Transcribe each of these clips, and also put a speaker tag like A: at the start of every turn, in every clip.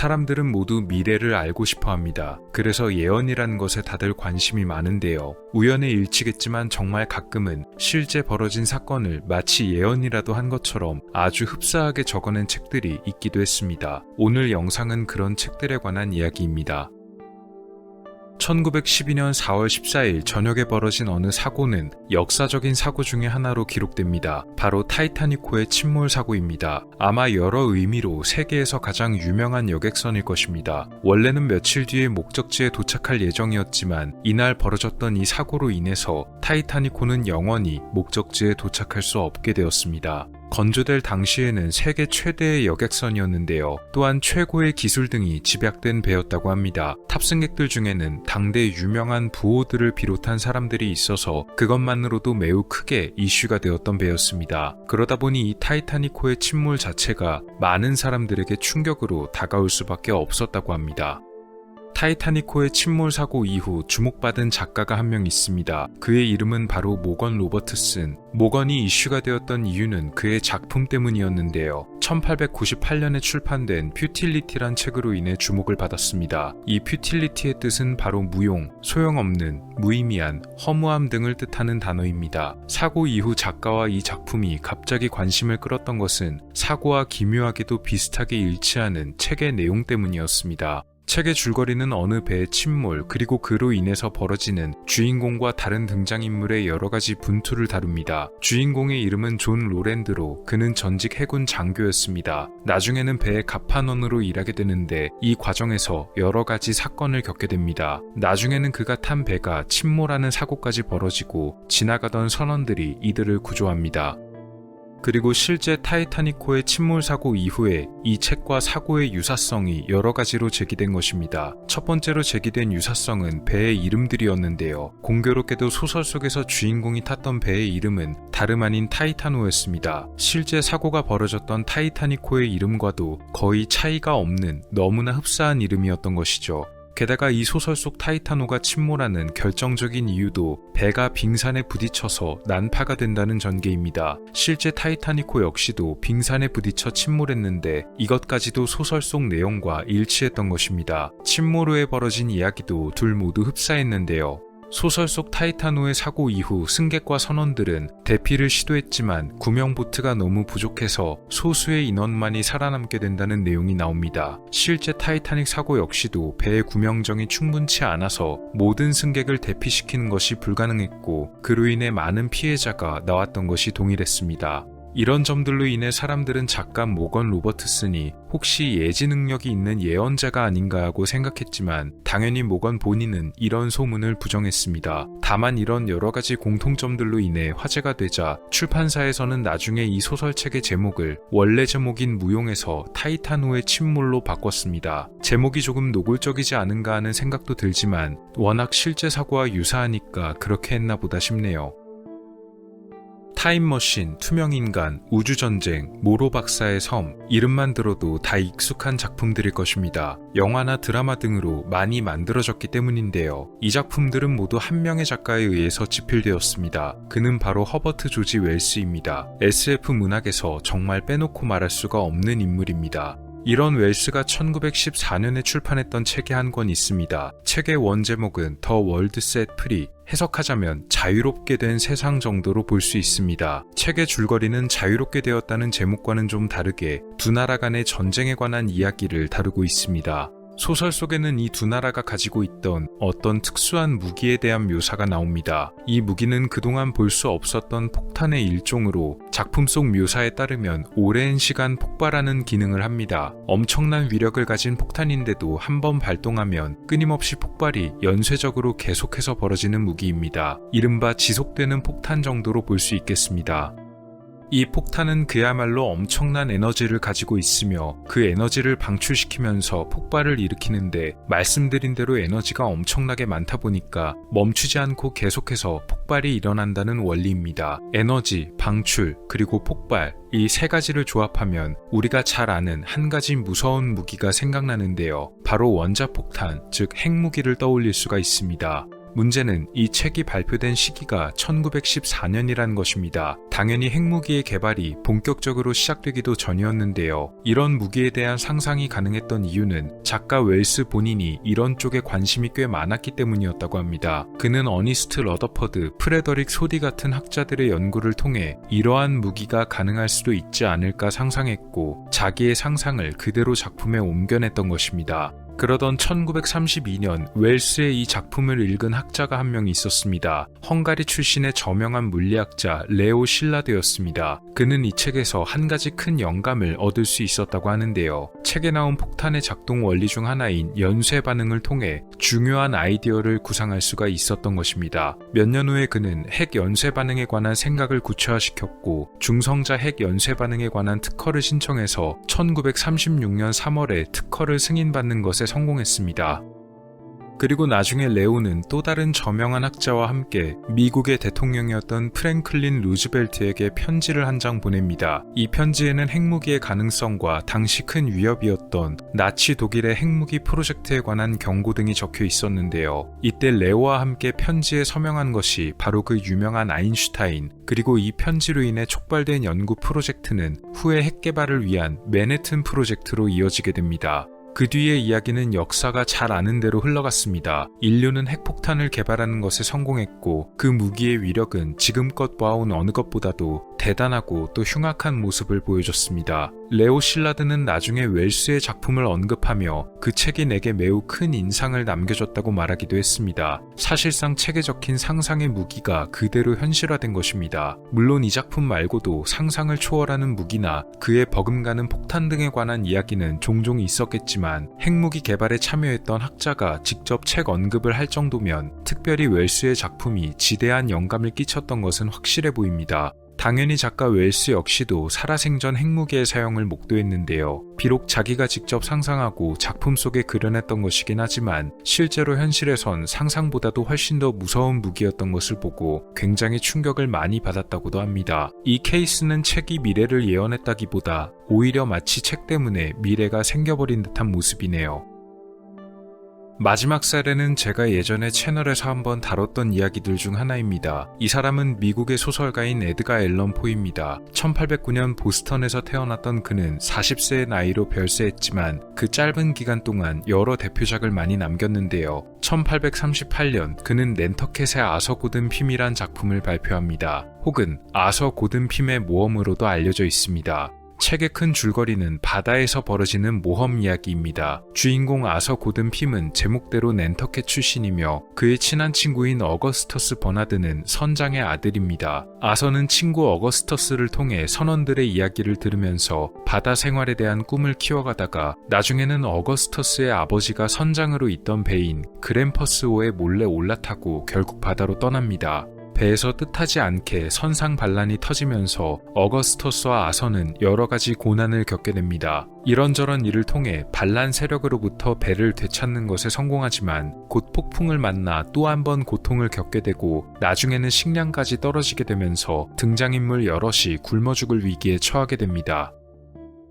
A: 사람들은 모두 미래를 알고 싶어 합니다. 그래서 예언이라는 것에 다들 관심이 많은데요. 우연의 일치겠지만 정말 가끔은 실제 벌어진 사건을 마치 예언이라도 한 것처럼 아주 흡사하게 적어낸 책들이 있기도 했습니다. 오늘 영상은 그런 책들에 관한 이야기입니다. 1912년 4월 14일 저녁에 벌어진 어느 사고는 역사적인 사고 중의 하나로 기록됩니다. 바로 타이타닉호의 침몰 사고입니다. 아마 여러 의미로 세계에서 가장 유명한 여객선일 것입니다. 원래는 며칠 뒤에 목적지에 도착할 예정이었지만 이날 벌어졌던 이 사고로 인해서 타이타닉호는 영원히 목적지에 도착할 수 없게 되었습니다. 건조될 당시에는 세계 최대의 여객선이었는데요. 또한 최고의 기술 등이 집약된 배였다고 합니다. 탑승객들 중에는 당대 유명한 부호들을 비롯한 사람들이 있어서 그것만으로도 매우 크게 이슈가 되었던 배였습니다. 그러다 보니 이 타이타닉호의 침몰 자체가 많은 사람들에게 충격으로 다가올 수밖에 없었다고 합니다. 타이타닉호의 침몰 사고 이후 주목받은 작가가 한 명 있습니다. 그의 이름은 바로 모건 로버트슨. 모건이 이슈가 되었던 이유는 그의 작품 때문이었는데요. 1898년에 출판된 퓨틸리티란 책으로 인해 주목을 받았습니다. 이 퓨틸리티의 뜻은 바로 무용, 소용없는, 무의미한, 허무함 등을 뜻하는 단어입니다. 사고 이후 작가와 이 작품이 갑자기 관심을 끌었던 것은 사고와 기묘하게도 비슷하게 일치하는 책의 내용 때문이었습니다. 책의 줄거리는 어느 배의 침몰 그리고 그로 인해서 벌어지는 주인공과 다른 등장인물의 여러 가지 분투를 다룹니다. 주인공의 이름은 존 로랜드로 그는 전직 해군 장교였습니다. 나중에는 배의 갑판원으로 일하게 되는데 이 과정에서 여러 가지 사건을 겪게 됩니다. 나중에는 그가 탄 배가 침몰하는 사고까지 벌어지고 지나가던 선원들이 이들을 구조합니다. 그리고 실제 타이타닉호의 침몰 사고 이후에 이 책과 사고의 유사성이 여러 가지로 제기된 것입니다. 첫 번째로 제기된 유사성은 배의 이름들이었는데요. 공교롭게도 소설 속에서 주인공이 탔던 배의 이름은 다름 아닌 타이타노였습니다. 실제 사고가 벌어졌던 타이타닉호의 이름과도 거의 차이가 없는 너무나 흡사한 이름이었던 것이죠. 게다가 이 소설 속 타이타노가 침몰하는 결정적인 이유도 배가 빙산에 부딪혀서 난파가 된다는 전개입니다. 실제 타이타니코 역시도 빙산에 부딪혀 침몰했는데 이것까지도 소설 속 내용과 일치했던 것입니다. 침몰 후에 벌어진 이야기도 둘 모두 흡사했는데요. 소설 속 타이타노의 사고 이후 승객과 선원들은 대피를 시도했지만 구명보트가 너무 부족해서 소수의 인원만이 살아남게 된다는 내용이 나옵니다. 실제 타이타닉 사고 역시도 배의 구명정이 충분치 않아서 모든 승객을 대피시키는 것이 불가능했고 그로 인해 많은 피해자가 나왔던 것이 동일했습니다. 이런 점들로 인해 사람들은 작가 모건 로버트슨이 혹시 예지 능력이 있는 예언자가 아닌가 하고 생각했지만 당연히 모건 본인은 이런 소문을 부정했습니다. 다만 이런 여러 가지 공통점들로 인해 화제가 되자 출판사에서는 나중에 이 소설책의 제목을 원래 제목인 무용에서 타이타노의 침몰로 바꿨습니다. 제목이 조금 노골적이지 않은가 하는 생각도 들지만 워낙 실제 사고와 유사하니까 그렇게 했나 보다 싶네요. 타임머신, 투명인간, 우주전쟁, 모로 박사의 섬, 이름만 들어도 다 익숙한 작품들일 것입니다. 영화나 드라마 등으로 많이 만들어졌기 때문인데요. 이 작품들은 모두 한 명의 작가에 의해서 집필되었습니다. 그는 바로 허버트 조지 웰스입니다. SF 문학에서 정말 빼놓고 말할 수가 없는 인물입니다. 이런 웰스가 1914년에 출판했던 책이 한 권 있습니다. 책의 원제목은 더 월드 셋 프리, 해석하자면 자유롭게 된 세상 정도로 볼 수 있습니다. 책의 줄거리는 자유롭게 되었다는 제목과는 좀 다르게 두 나라 간의 전쟁에 관한 이야기를 다루고 있습니다. 소설 속에는 이 두 나라가 가지고 있던 어떤 특수한 무기에 대한 묘사가 나옵니다. 이 무기는 그동안 볼 수 없었던 폭탄의 일종으로 작품 속 묘사에 따르면 오랜 시간 폭발하는 기능을 합니다. 엄청난 위력을 가진 폭탄인데도 한 번 발동하면 끊임없이 폭발이 연쇄적으로 계속해서 벌어지는 무기입니다. 이른바 지속되는 폭탄 정도로 볼 수 있겠습니다. 이 폭탄은 그야말로 엄청난 에너지를 가지고 있으며 그 에너지를 방출시키면서 폭발을 일으키는데 말씀드린 대로 에너지가 엄청나게 많다 보니까 멈추지 않고 계속해서 폭발이 일어난다는 원리입니다. 에너지, 방출, 그리고 폭발, 이세 가지를 조합하면 우리가 잘 아는 한 가지 무서운 무기가 생각나는데요. 바로 원자폭탄, 즉 핵무기를 떠올릴 수가 있습니다. 문제는 이 책이 발표된 시기가 1914년이라는 것입니다. 당연히 핵무기의 개발이 본격적으로 시작되기도 전이었는데요. 이런 무기에 대한 상상이 가능했던 이유는 작가 웰스 본인이 이런 쪽에 관심이 꽤 많았기 때문이었다고 합니다. 그는 어니스트 러더퍼드, 프레더릭 소디 같은 학자들의 연구를 통해 이러한 무기가 가능할 수도 있지 않을까 상상했고 자기의 상상을 그대로 작품에 옮겨냈던 것입니다. 그러던 1932년 웰스의 이 작품을 읽은 학자가 한명 있었습니다. 헝가리 출신의 저명한 물리학자 레오 실라드였습니다. 그는 이 책에서 한 가지 큰 영감을 얻을 수 있었다고 하는데요. 책에 나온 폭탄의 작동 원리 중 하나인 연쇄 반응을 통해 중요한 아이디어를 구상할 수가 있었던 것입니다. 몇 년 후에 그는 핵 연쇄 반응에 관한 생각을 구체화시켰고 중성자 핵 연쇄 반응에 관한 특허를 신청해서 1936년 3월에 특허를 승인받는 것에 성공했습니다. 그리고 나중에 레오는 또 다른 저명한 학자와 함께 미국의 대통령이었던 프랭클린 루즈벨트에게 편지를 한 장 보냅니다. 이 편지에는 핵무기의 가능성과 당시 큰 위협이었던 나치 독일의 핵무기 프로젝트에 관한 경고 등이 적혀 있었는데요. 이때 레오와 함께 편지에 서명한 것이 바로 그 유명한 아인슈타인, 그리고 이 편지로 인해 촉발된 연구 프로젝트는 후에 핵 개발을 위한 맨해튼 프로젝트로 이어지게 됩니다. 그 뒤의 이야기는 역사가 잘 아는 대로 흘러갔습니다. 인류는 핵폭탄을 개발하는 것에 성공했고 그 무기의 위력은 지금껏 보아온 어느 것보다도 대단하고 또 흉악한 모습을 보여줬습니다. 레오 실라드는 나중에 웰스의 작품을 언급하며 그 책이 내게 매우 큰 인상을 남겨줬다고 말하기도 했습니다. 사실상 책에 적힌 상상의 무기가 그대로 현실화된 것입니다. 물론 이 작품 말고도 상상을 초월하는 무기나 그에 버금가는 폭탄 등에 관한 이야기는 종종 있었겠지만 핵무기 개발에 참여했던 학자가 직접 책 언급을 할 정도면 특별히 웰스의 작품이 지대한 영감을 끼쳤던 것은 확실해 보입니다. 당연히 작가 웰스 역시도 살아생전 핵무기의 사용을 목도했는데요. 비록 자기가 직접 상상하고 작품 속에 그려냈던 것이긴 하지만 실제로 현실에선 상상보다도 훨씬 더 무서운 무기였던 것을 보고 굉장히 충격을 많이 받았다고도 합니다. 이 케이스는 책이 미래를 예언했다기보다 오히려 마치 책 때문에 미래가 생겨버린 듯한 모습이네요. 마지막 사례는 제가 예전에 채널에서 한번 다뤘던 이야기들 중 하나입니다. 이 사람은 미국의 소설가인 에드가 앨런 포입니다. 1809년 보스턴에서 태어났던 그는 40세의 나이로 별세했지만 그 짧은 기간 동안 여러 대표작을 많이 남겼는데요. 1838년 그는 낸터켓의 아서 고든 핌이란 작품을 발표합니다. 혹은 아서 고든 핌의 모험으로도 알려져 있습니다. 책의 큰 줄거리는 바다에서 벌어지는 모험 이야기입니다. 주인공 아서 고든 핌은 제목대로 낸터켓 출신이며 그의 친한 친구인 어거스터스 버나드는 선장의 아들입니다. 아서는 친구 어거스터스를 통해 선원들의 이야기를 들으면서 바다 생활에 대한 꿈을 키워가다가 나중에는 어거스터스의 아버지가 선장으로 있던 배인 그램퍼스호에 몰래 올라타고 결국 바다로 떠납니다. 배에서 뜻하지 않게 선상 반란이 터지면서 어거스터스와 아서는 여러 가지 고난을 겪게 됩니다. 이런저런 일을 통해 반란 세력으로부터 배를 되찾는 것에 성공하지만 곧 폭풍을 만나 또 한 번 고통을 겪게 되고 나중에는 식량까지 떨어지게 되면서 등장인물 여럿이 굶어 죽을 위기에 처하게 됩니다.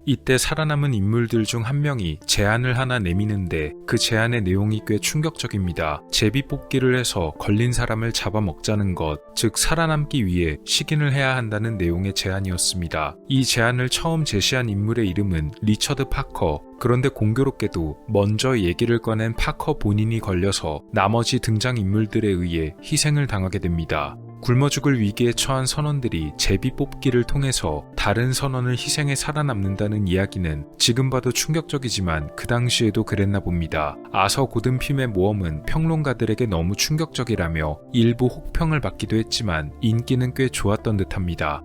A: 이때 살아남은 인물들 중 한 명이 제안을 하나 내미는데 그 제안의 내용이 꽤 충격적입니다. 제비 뽑기를 해서 걸린 사람을 잡아먹자는 것, 즉 살아남기 위해 식인을 해야 한다는 내용의 제안이었습니다. 이 제안을 처음 제시한 인물의 이름은 리처드 파커, 그런데 공교롭게도 먼저 얘기를 꺼낸 파커 본인이 걸려서 나머지 등장인물들에 의해 희생을 당하게 됩니다. 굶어 죽을 위기에 처한 선원들이 제비 뽑기를 통해서 다른 선원을 희생해 살아남는다는 이야기는 지금 봐도 충격적이지만 그 당시에도 그랬나 봅니다. 아서 고든핌의 모험은 평론가들에게 너무 충격적이라며 일부 혹평을 받기도 했지만 인기는 꽤 좋았던 듯합니다.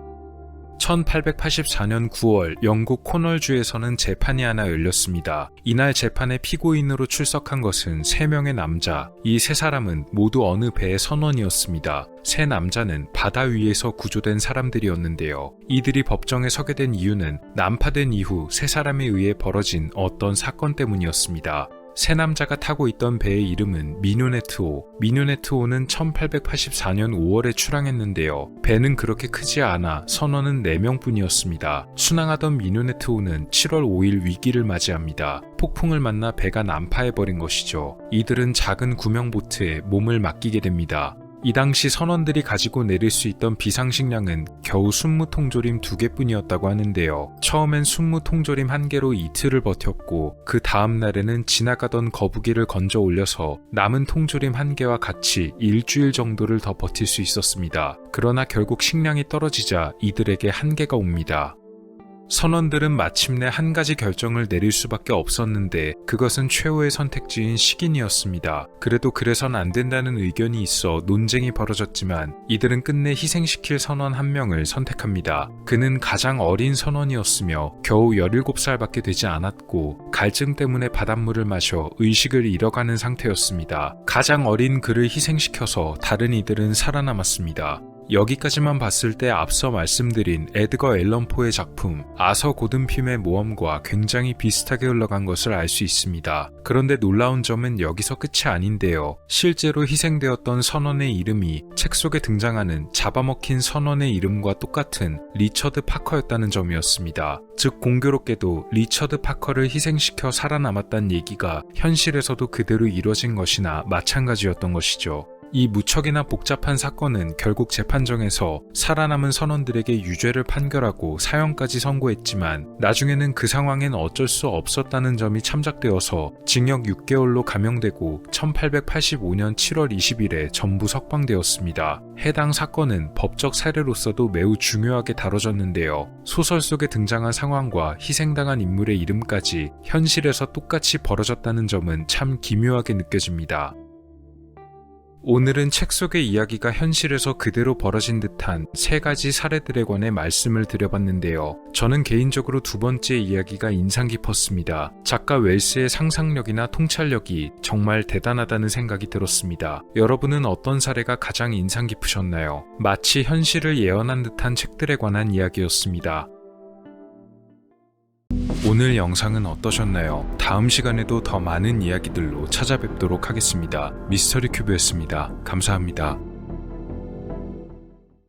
A: 1884년 9월 영국 코널주에서는 재판이 하나 열렸습니다. 이날 재판에 피고인으로 출석한 것은 3명의 남자. 이 세 사람은 모두 어느 배의 선원이었습니다. 세 남자는 바다 위에서 구조된 사람들이었는데요. 이들이 법정에 서게 된 이유는 난파된 이후 세 사람에 의해 벌어진 어떤 사건 때문이었습니다. 세 남자가 타고 있던 배의 이름은 미누네트호. 미누네트호는 1884년 5월에 출항했는데요. 배는 그렇게 크지 않아 선원은 4명뿐이었습니다. 순항하던 미누네트호는 7월 5일 위기를 맞이합니다. 폭풍을 만나 배가 난파해버린 것이죠. 이들은 작은 구명보트에 몸을 맡기게 됩니다. 이 당시 선원들이 가지고 내릴 수 있던 비상식량은 겨우 순무통조림 두 개뿐이었다고 하는데요. 처음엔 순무통조림 한 개로 이틀을 버텼고 그 다음 날에는 지나가던 거북이를 건져 올려서 남은 통조림 한 개와 같이 일주일 정도를 더 버틸 수 있었습니다. 그러나 결국 식량이 떨어지자 이들에게 한계가 옵니다. 선원들은 마침내 한 가지 결정을 내릴 수밖에 없었는데 그것은 최후의 선택지인 식인이었습니다. 그래도 그래선 안 된다는 의견이 있어 논쟁이 벌어졌지만 이들은 끝내 희생시킬 선원 한 명을 선택합니다. 그는 가장 어린 선원이었으며 겨우 17살밖에 되지 않았고 갈증 때문에 바닷물을 마셔 의식을 잃어가는 상태였습니다. 가장 어린 그를 희생시켜서 다른 이들은 살아남았습니다. 여기까지만 봤을 때 앞서 말씀드린 에드거 앨런포의 작품 아서 고든핌의 모험과 굉장히 비슷하게 흘러간 것을 알 수 있습니다. 그런데 놀라운 점은 여기서 끝이 아닌데요. 실제로 희생되었던 선원의 이름이 책 속에 등장하는 잡아먹힌 선원의 이름과 똑같은 리처드 파커였다는 점이었습니다. 즉 공교롭게도 리처드 파커를 희생시켜 살아남았다는 얘기가 현실에서도 그대로 이뤄진 것이나 마찬가지였던 것이죠. 이 무척이나 복잡한 사건은 결국 재판정에서 살아남은 선원들에게 유죄를 판결하고 사형까지 선고했지만 나중에는 그 상황엔 어쩔 수 없었다는 점이 참작되어서 징역 6개월로 감형되고 1885년 7월 20일에 전부 석방되었습니다. 해당 사건은 법적 사례로서도 매우 중요하게 다뤄졌는데요. 소설 속에 등장한 상황과 희생당한 인물의 이름까지 현실에서 똑같이 벌어졌다는 점은 참 기묘하게 느껴집니다. 오늘은 책 속의 이야기가 현실에서 그대로 벌어진 듯한 세 가지 사례들에 관해 말씀을 드려봤는데요. 저는 개인적으로 두 번째 이야기가 인상 깊었습니다. 작가 웰스의 상상력이나 통찰력이 정말 대단하다는 생각이 들었습니다. 여러분은 어떤 사례가 가장 인상 깊으셨나요? 마치 현실을 예언한 듯한 책들에 관한 이야기였습니다. 오늘 영상은 어떠셨나요? 다음 시간에도 더 많은 이야기들로 찾아뵙도록 하겠습니다. 미스터리 큐브였습니다. 감사합니다.